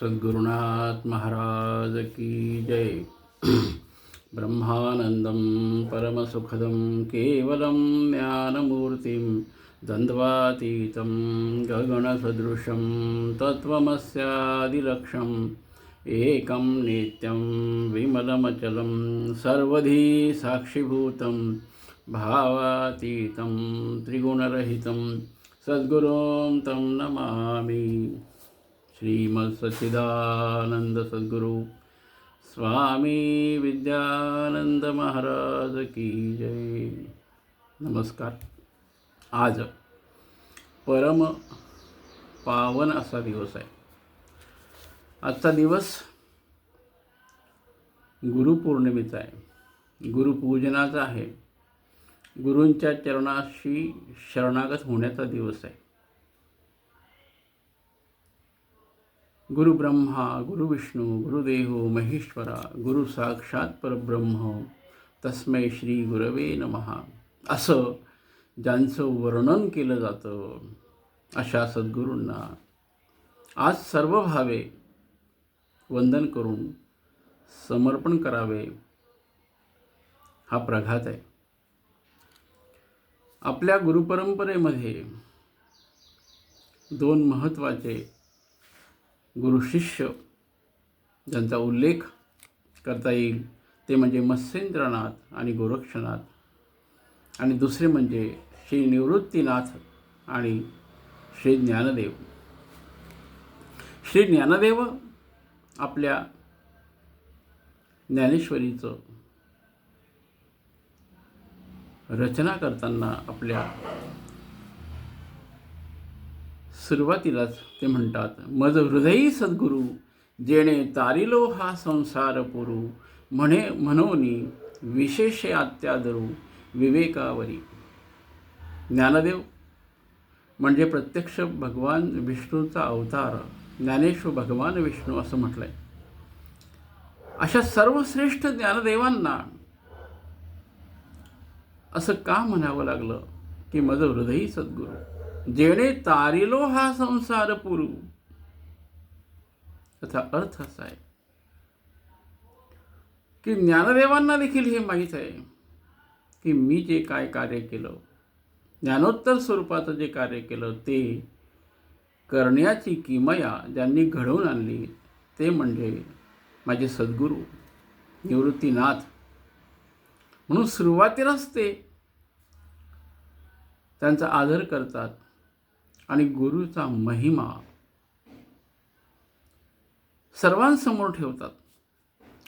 सद्गुरुनाथ महाराज की जय। ब्रह्मानन्दं परमसुखदं केवलं ज्ञानमूर्तिं द्वन्द्वातीतं गगणसदृशं तत्त्वमस्यादिलक्ष्यम् एकं नित्यं विमलमचलं सर्वधी साक्षिभूतं भावातीतं त्रिगुणरहितं। सद्गुरुं तं नमामि। श्रीमत्सच्चिदानंद सद्गुरु। स्वामी विद्यानंद महाराज की जय। नमस्कार। आज परम पावन असा दिवस आहे. आजचा दिवस गुरुपौर्णिमेचा आहे. गुरुपूजनाचा आहे. गुरूंच्या चरणाशी शरणागत होण्याचा दिवस आहे. गुरु ब्रह्मा गुरु विष्णू गुरुदेव महेश्वरा गुरु साक्षात परब्रह्म तस्मै श्री गुरवे नमहा असं ज्यांचं वर्णन केलं जातं अशा सद्गुरूंना आज सर्व भावे वंदन करून समर्पण करावे हा प्रघात आहे. आपल्या गुरुपरंपरेमध्ये दोन महत्त्वाचे गुरुशिष्य ज्यांचा उल्लेख करता येईल ते म्हणजे मत्स्येंद्रनाथ आणि गोरक्षनाथ. आणि दुसरे म्हणजे श्री निवृत्तीनाथ आणि श्री ज्ञानदेव. श्री ज्ञानदेव आपल्या ज्ञानेश्वरीचं रचना करताना आपल्या सुरुवातीलाच ते म्हणतात मज हृदयी सद्गुरू जेणे तारिलो हा संसार पुरू म्हणे म्हणोनी विशेष आत्यादरू विवेकावरी. ज्ञानदेव म्हणजे प्रत्यक्ष भगवान विष्णूचा अवतार ज्ञानेश्वर भगवान विष्णू असं म्हटलंय. अशा सर्वश्रेष्ठ ज्ञानदेवांना असं का म्हणावं लागलं की माझं हृदयी सद्गुरू? जेणे तारिलो हा संसार पुरू। याचा अर्थ असा आहे की ज्ञानदेवांना देखील हे माहीत आहे की मी जे काय कार्य केलं ज्ञानोत्तर स्वरूपाचं जे कार्य केलं ते करण्याची किमया ज्यांनी घडवून आणली ते म्हणजे माझे सद्गुरू निवृत्तीनाथ. म्हणून सुरुवातीलाच ते त्यांचा आदर करतात. आणि गुरुचा महिमा सर्वांसमोर ठेवतात.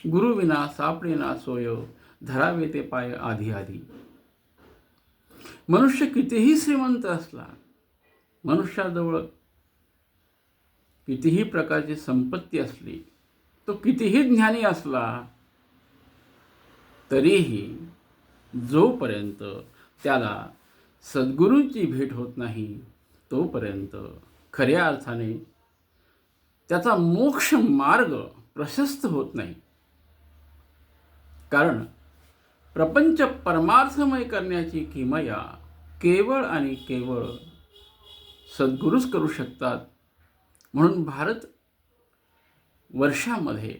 गुरुविना सापडेना सोय धरावे ते पाय आधी आधी. मनुष्य कितीही श्रीमंत असला मनुष्याजवळ कितीही प्रकारची संपत्ती असली तो कितीही ज्ञानी असला तरीही जोपर्यंत त्याला सद्गुरूंची भेट होत नाही तोपर्यंत खऱ्या अर्थाने त्याचा मोक्ष मार्ग प्रशस्त होत नाही. कारण प्रपंच परमार्थमय करण्याची किमया केवळ आणि केवळ सद्गुरूच करू शकतात. म्हणून भारत वर्षामध्ये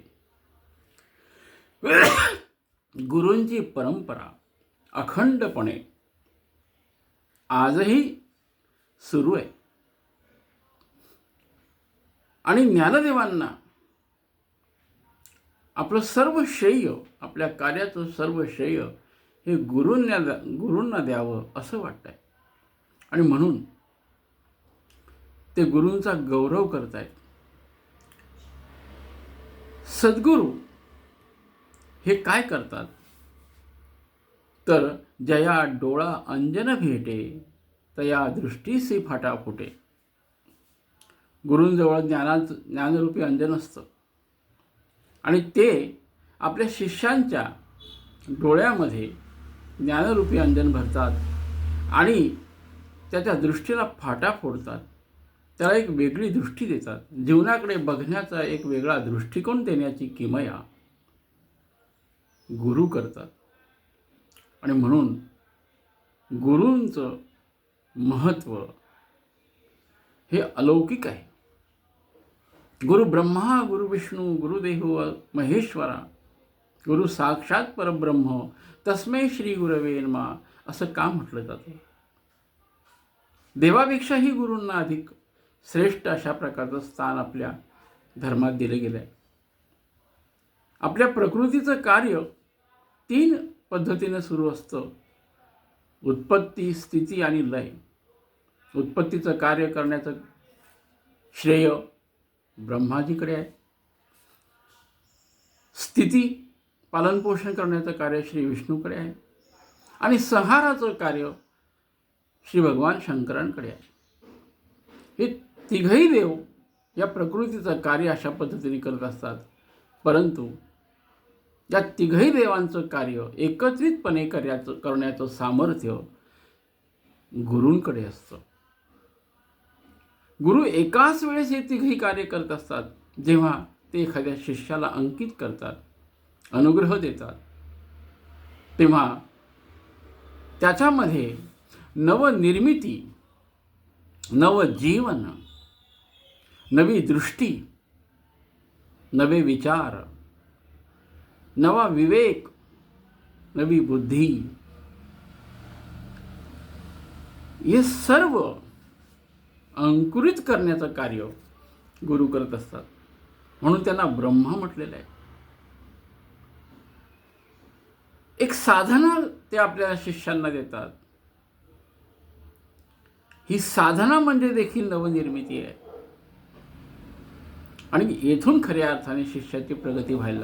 गुरूंची परंपरा अखंडपणे आजही सुरू आहे. आणि ज्ञानदेवांना आपलं सर्व श्रेय आपल्या कार्याचं सर्व श्रेय हे गुरूंना द्या गुरूंना द्यावं असं वाटतंय. आणि म्हणून ते गुरूंचा गौरव करतायत. सद्गुरू हे काय करतात? तर जया डोळा अंजन भेटे. तर दृष्टीसी फाटा फुटे गुरूंजवळ ज्ञानाचं ज्ञानरूपी अंजन असतं. आणि ते आपल्या शिष्यांच्या डोळ्यामध्ये ज्ञानरूपी अंजन भरतात आणि त्याच्या दृष्टीला फाटा फोडतात. त्याला एक वेगळी दृष्टी देतात. जीवनाकडे बघण्याचा एक वेगळा दृष्टिकोन देण्याची किमया गुरु करतात. आणि म्हणून गुरूंचं महत्त्व हे अलौकिक आहे. गुरु ब्रह्मा गुरु विष्णू गुरुदेव महेश्वरा गुरु साक्षात परब्रह्म तस्मै श्री गुरवे नमा असं का म्हटलं जातं देवापेक्षाही गुरूंना अधिक श्रेष्ठ अशा प्रकारचं स्थान आपल्या धर्मात दिलं गेलं आहे आपल्या प्रकृतीचं कार्य तीन पद्धतीनं सुरू असतं. उत्पत्ती स्थिती आणि लय. उत्पत्तीचं कार्य करण्याचं श्रेय ब्रह्माजीकडे आहे. स्थिती पालनपोषण करण्याचं कार्य श्री विष्णूकडे आहे. आणि संहाराचं कार्य श्री भगवान शंकरांकडे आहे. हे तिघही देव या प्रकृतीचं कार्य अशा पद्धतीने करत असतात. परंतु या तिघही देवांचं कार्य एकत्रितपणे कार्याचं करण्याचं सामर्थ्य गुरूंकडे असतं. गुरु एकाच वेळेस हे तिघही कार्य करत असतात जेव्हा ते एखाद्या शिष्याला अंकित करतात अनुग्रह देतात. तेव्हा त्याच्यामध्ये नवनिर्मिती नवजीवन नवी दृष्टी नवे विचार नवा विवेक नवी बुद्धी हे सर्व अंकुरित करण्याचं कार्य गुरु करत असतात. म्हणून त्यांना ब्रह्मा म्हटलेलं आहे. एक साधना ते आपल्या शिष्यांना देतात. ही साधना म्हणजे देखील नवनिर्मिती आहे. आणि येथून खऱ्या अर्थाने शिष्याची प्रगती व्हायला